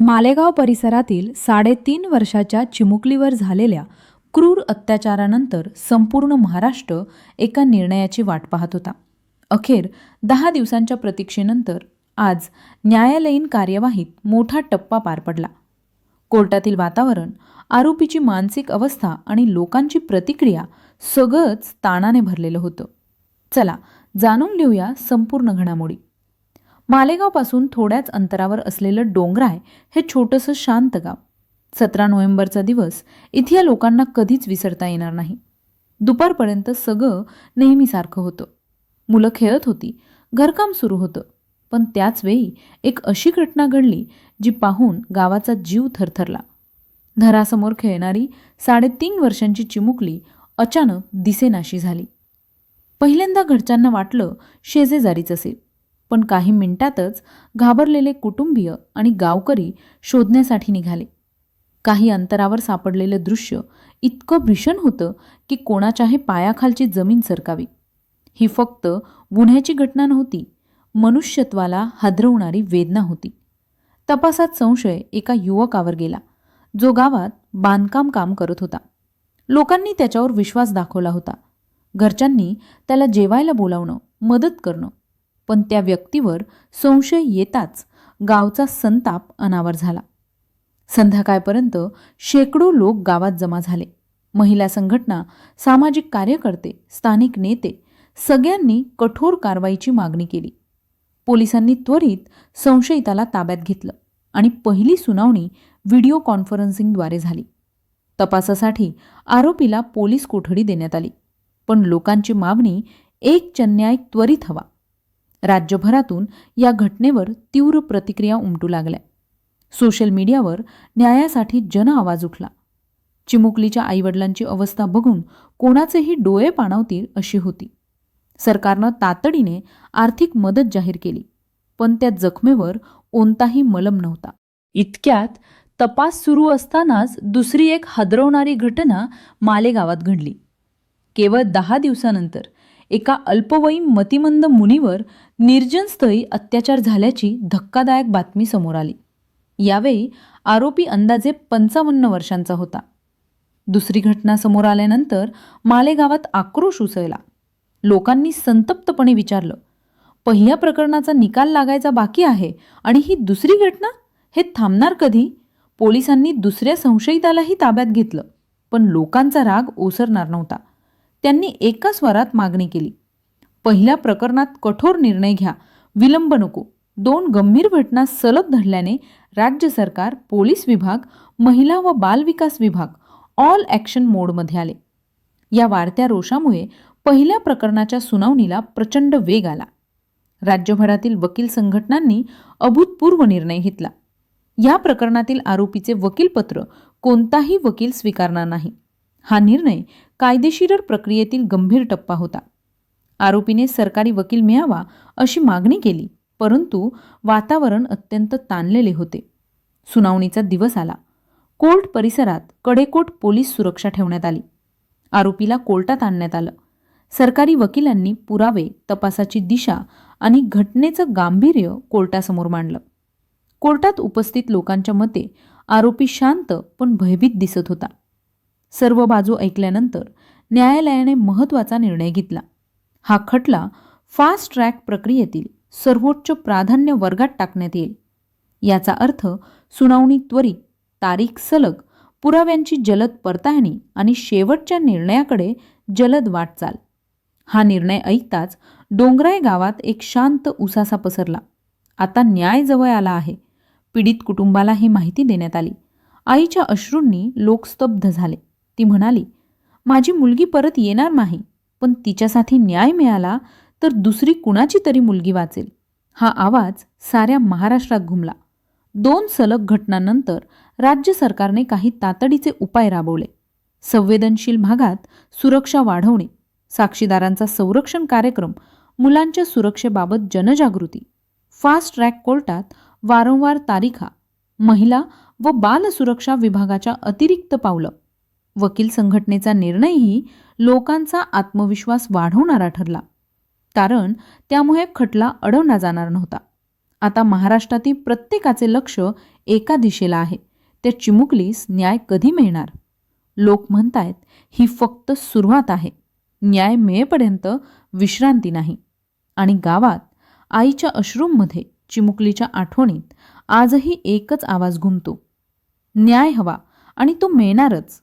मालेगाव परिसरातील साडेतीन वर्षाच्या चिमुकलीवर झालेल्या क्रूर अत्याचारानंतर संपूर्ण महाराष्ट्र एका निर्णयाची वाट पाहत होता. अखेर दहा दिवसांच्या प्रतीक्षेनंतर आज न्यायालयीन कार्यवाहीत मोठा टप्पा पार पडला. कोर्टातील वातावरण आरोपीची मानसिक अवस्था आणि लोकांची प्रतिक्रिया सगळंच ताणाने भरलेलं होतं. चला जाणून घेऊया संपूर्ण घडामोडी. मालेगावपासून थोड्याच अंतरावर असलेलं डोंगराय हे छोटंसं शांत गाव. सतरा नोव्हेंबरचा दिवस. इथल्या लोकांना कधीच विसरता येणार नाही. दुपारपर्यंत सगळं नेहमीसारखं होतं. मुलं खेळत होती. घरकाम सुरू होतं. पण त्याच वेळी एक अशी घटना घडली जी पाहून गावाचा जीव थरथरला. घरासमोर खेळणारी साडेतीन वर्षांची चिमुकली अचानक दिसेनाशी झाली. पहिल्यांदा घरच्यांना वाटलं शेजेजारीच असेल. पण काही मिनिटातच घाबरलेले कुटुंबीय आणि गावकरी शोधण्यासाठी निघाले. काही अंतरावर सापडलेलं दृश्य इतकं भीषण होतं की कोणाच्याही पायाखालची जमीन सरकावी. ही फक्त गुन्ह्याची घटना नव्हती मनुष्यत्वाला हादरवणारी वेदना होती. तपासात संशय एका युवकावर गेला जो गावात बांधकाम काम करत होता. लोकांनी त्याच्यावर विश्वास दाखवला होता. घरच्यांनी त्याला जेवायला बोलावणं मदत करणं पण त्या व्यक्तीवर संशय येताच गावचा संताप अनावर झाला. संध्याकाळपर्यंत शेकडो लोक गावात जमा झाले. महिला संघटना सामाजिक कार्यकर्ते स्थानिक नेते सगळ्यांनी कठोर कारवाईची मागणी केली. पोलिसांनी त्वरित संशयिताला ताब्यात घेतलं आणि पहिली सुनावणी व्हिडिओ कॉन्फरन्सिंगद्वारे झाली. तपासासाठी आरोपीला पोलीस कोठडी देण्यात आली. पण लोकांची मागणी एक चन्याय त्वरित हवा. राज्यभरातून या घटनेवर तीव्र प्रतिक्रिया उमटू लागल्या. सोशल मीडियावर न्यायासाठी जन आवाज उठला. चिमुकलीच्या आईवडिलांची अवस्था बघून कोणाचेही डोळे पाणावतील अशी होती. सरकारनं तातडीने आर्थिक मदत जाहीर केली पण त्या जखमेवर कोणताही मलम नव्हता. इतक्यात तपास सुरू असतानाच दुसरी एक हादरवणारी घटना मालेगावात घडली. केवळ दहा दिवसानंतर एका अल्पवयीन मतिमंद मुनीवर निर्जनस्थळी अत्याचार झाल्याची धक्कादायक बातमी समोर आली. यावेळी आरोपी अंदाजे पंचावन्न वर्षांचा होता. दुसरी घटना समोर आल्यानंतर मालेगावात आक्रोश उसळला. लोकांनी संतप्तपणे विचारलं पहिल्या प्रकरणाचा निकाल लागायचा बाकी आहे आणि ही दुसरी घटना? हे थांबणार कधी? पोलिसांनी दुसऱ्या संशयितालाही ताब्यात घेतलं पण लोकांचा राग ओसरणार नव्हता. त्यांनी एका स्वरात मागणी केली. पहिल्या प्रकरणात कठोर निर्णय घ्या. विलंब नको. दोन गंभीर घटना सलग घडल्याने राज्य सरकार पोलीस विभाग महिला व बालविकास विभाग ऑल ॲक्शन मोडमध्ये आले. या वाढत्या रोषामुळे पहिल्या प्रकरणाच्या सुनावणीला प्रचंड वेग आला. राज्यभरातील वकील संघटनांनी अभूतपूर्व निर्णय घेतला. या प्रकरणातील आरोपीचे वकीलपत्र कोणताही वकील स्वीकारणार नाही. हा निर्णय कायदेशीर प्रक्रियेतील गंभीर टप्पा होता. आरोपीने सरकारी वकील मिळावा अशी मागणी केली परंतु वातावरण अत्यंत ताणलेले होते. सुनावणीचा दिवस आला. कोर्ट परिसरात कडेकोट पोलीस सुरक्षा ठेवण्यात आली. आरोपीला कोर्टात आणण्यात आलं. सरकारी वकिलांनी पुरावे तपासाची दिशा आणि घटनेचं गांभीर्य कोर्टासमोर मांडलं. कोर्टात उपस्थित लोकांच्या मते आरोपी शांत पण भयभीत दिसत होता. सर्व बाजू ऐकल्यानंतर न्यायालयाने महत्त्वाचा निर्णय घेतला. हा खटला फास्ट ट्रॅक प्रक्रियेतील सर्वोच्च प्राधान्य वर्गात टाकण्यात येईल. याचा अर्थ सुनावणी त्वरित तारीख सलग पुराव्यांची जलद पडताळणी आणि शेवटच्या निर्णयाकडे जलद वाटचाल. हा निर्णय ऐकताच डोंगराय गावात एक शांत उसासा पसरला. आता न्याय जवळ आला आहे. पीडित कुटुंबाला ही माहिती देण्यात आली. आईच्या अश्रूंनी लोक स्तब्ध झाले. ती म्हणाली माझी मुलगी परत येणार नाही पण तिच्यासाठी न्याय मिळाला तर दुसरी कुणाची तरी मुलगी वाचेल. हा आवाज साऱ्या महाराष्ट्रात घुमला. दोन सलग घटनांनंतर राज्य सरकारने काही तातडीचे उपाय राबवले. संवेदनशील भागात सुरक्षा वाढवणे साक्षीदारांचा संरक्षण कार्यक्रम मुलांच्या सुरक्षेबाबत जनजागृती फास्ट ट्रॅक कोर्टात वारंवार तारीखा महिला व बाल सुरक्षा विभागाच्या अतिरिक्त पावलं वकील संघटनेचा निर्णयही लोकांचा आत्मविश्वास वाढवणारा ठरला. कारण त्यामुळे खटला अडवला जाणार नव्हता. आता महाराष्ट्रातील प्रत्येकाचे लक्ष एका दिशेला आहे. त्या चिमुकलीस न्याय कधी मिळणार? लोक म्हणतायत ही फक्त सुरुवात आहे. न्याय मिळेपर्यंत विश्रांती नाही. आणि गावात आईच्या अश्रूंमध्ये चिमुकलीच्या आठवणीत आजही एकच आवाज घुमतो. न्याय हवा आणि तो मिळणारच.